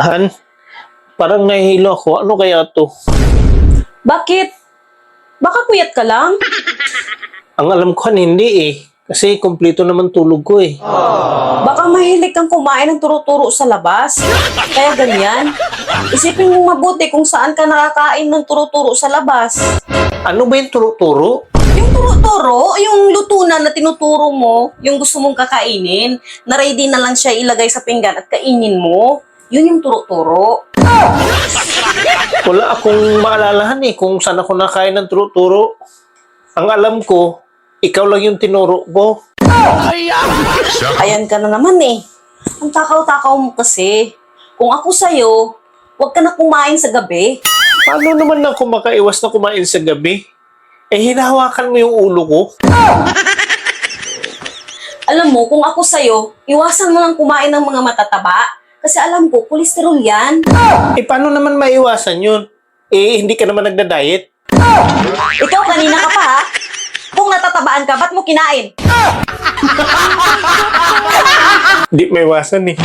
Han, parang nahihilo ako. Ano kaya to? Bakit? Baka puyat ka lang? Ang alam ko, Han, hindi eh. Kasi kompleto naman tulog ko eh. Baka mahilig kang kumain ng turo-turo sa labas. Kaya ganyan. Isipin mong mabuti kung saan ka nakakain ng turo-turo sa labas. Ano ba yung turo-turo? Yung turo-turo, yung lutunan na tinuturo mo, yung gusto mong kakainin, na ready na lang siya ilagay sa pinggan at kainin mo, yun yung turo-turo. Wala akong maalalahan eh kung saan ako nakain ng turo-turo. Ang alam ko, ikaw lang yung tinuro ko. Ayan ka na naman eh. Ang takaw-takaw mo kasi. Kung ako sa'yo, huwag ka na kumain sa gabi. Paano naman ako makaiwas na kumain sa gabi? Eh, hinahawakan mo yung ulo ko. Alam mo, kung ako sa'yo, iwasan mo lang kumain ng mga matataba. Kasi alam ko, kolesterol yan. Eh, paano naman maiwasan yun? Eh, hindi ka naman nagda-diet. Ikaw, kanina ka pa ha? Kung natatabaan ka, ba't mo kinain? Hindi maiwasan eh.